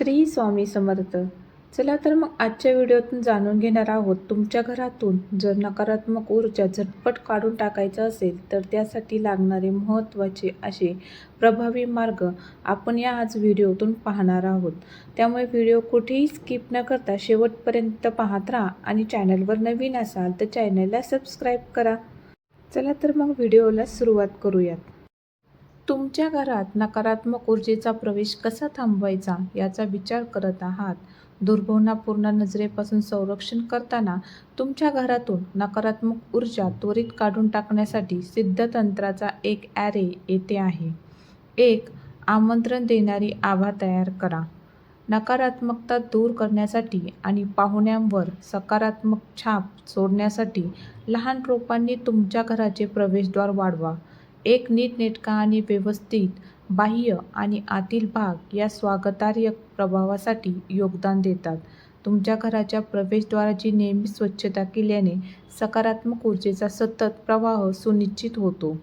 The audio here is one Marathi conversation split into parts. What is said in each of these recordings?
श्री स्वामी समर्थ. चला तर मग आजच्या व्हिडिओतून जाणून घेणार आहोत तुमच्या घरातून जर नकारात्मक ऊर्जा झटपट काढून टाकायचं असेल तर त्यासाठी लागणारे महत्त्वाचे असे प्रभावी मार्ग आपण या आज व्हिडिओतून पाहणार आहोत. त्यामुळे व्हिडिओ कुठेही स्किप न करता शेवटपर्यंत पाहत राहा आणि चॅनलवर नवीन असाल तर चॅनलला सबस्क्राईब करा. चला तर मग व्हिडिओला सुरुवात करूयात. तुमच्या घरात नकारात्मक ऊर्जेचा प्रवेश कसा थांबवायचा याचा विचार करत आहात? दुर्भावनापूर्ण नजरेपासून संरक्षण करताना तुमच्या घरातून नकारात्मक ऊर्जा त्वरित काढून टाकण्यासाठी सिद्धतंत्राचा एक ॲरे येथे आहे. एक आमंत्रण देणारी आभा तयार करा. नकारात्मकता दूर करण्यासाठी आणि पाहुण्यांवर सकारात्मक छाप सोडण्यासाठी लहान रोपांनी तुमच्या घराचे प्रवेशद्वार वाढवा. एक नीटनेटका आणि व्यवस्थित बाह्य आणि आतील भाग या स्वागतार्ह प्रभावासाठी योगदान देतात. तुमच्या घराच्या प्रवेशद्वाराची नेहमी स्वच्छता केल्याने सकारात्मक ऊर्जेचा सतत प्रवाह सुनिश्चित होतो.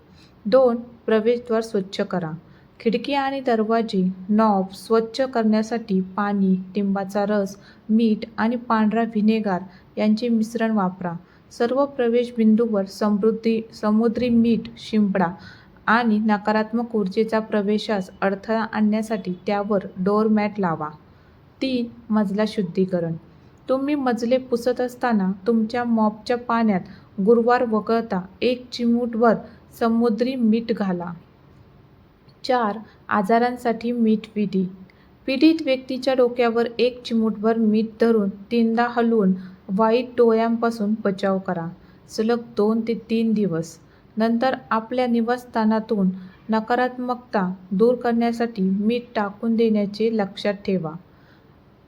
दोन प्रवेशद्वार स्वच्छ करा. खिडकी आणि दरवाजे नॉब स्वच्छ करण्यासाठी पाणी लिंबाचा रस मीठ आणि पांढरा व्हिनेगार यांचे मिश्रण वापरा. सर्व प्रवेशबिंदूवर समृद्धी समुद्री मीठ शिंपडा आणि नकारात्मक ऊर्जेचा प्रवेशास अडथळा आणण्यासाठी त्यावर डोअरमॅट लावा. तीन मजला शुद्धीकरण. तुम्ही मजले पुसत असताना तुमच्या मॉपच्या पाण्यात गुरुवार वगळता एक चिमूटवर समुद्री मीठ घाला. चार आजारांसाठी मीठ विधी. पीडित व्यक्तीच्या डोक्यावर एक चिमूटभर मीठ धरून तीनदा हलवून वाईट डोळ्यांपासून बचाव करा. सलग दोन ते तीन दिवस. नंतर आपल्या निवासस्थानातून नकारात्मकता दूर करण्यासाठी मीठ टाकून देण्याचे लक्षात ठेवा.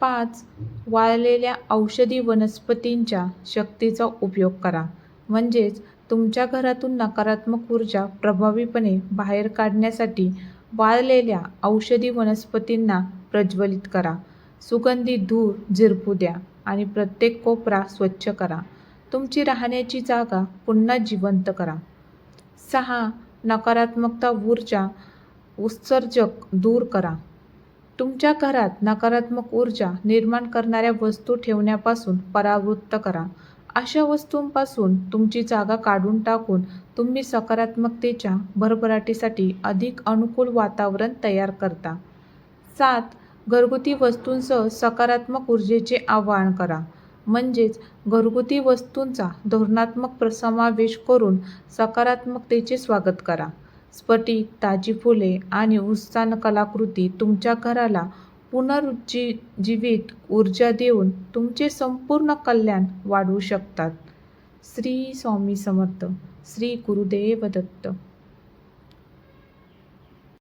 पाच वाळलेल्या औषधी वनस्पतींच्या शक्तीचा उपयोग करा. म्हणजेच तुमच्या घरातून नकारात्मक ऊर्जा प्रभावीपणे बाहेर काढण्यासाठी वाळलेल्या औषधी वनस्पतींना प्रज्वलित करा. सुगंधी धूर झिरपू द्या आणि प्रत्येक कोपरा स्वच्छ करा. तुमची राहण्याची जागा पुन्हा जिवंत करा. सहा नकारात्मकता ऊर्जा उत्सर्जक दूर करा. तुमच्या घरात नकारात्मक ऊर्जा निर्माण करणाऱ्या वस्तू ठेवण्यापासून परावृत्त करा. अशा वस्तूंपासून तुमची जागा काढून टाकून तुम्ही सकारात्मकतेच्या भरभराटीसाठी अधिक अनुकूल वातावरण तयार करता. सात घरगुती वस्तूंसह सकारात्मक ऊर्जेचे आवाहन करा. म्हणजेच घरगुती वस्तूंचा धोरणात्मक समावेश करून सकारात्मकतेचे स्वागत करा. स्फटिक ताजी फुले आणि उत्साह कलाकृती तुमच्या घराला पुनरुज्जीवित ऊर्जा देऊन तुमचे संपूर्ण कल्याण वाढवू शकतात. श्री स्वामी समर्थ. श्री गुरुदेव दत्त.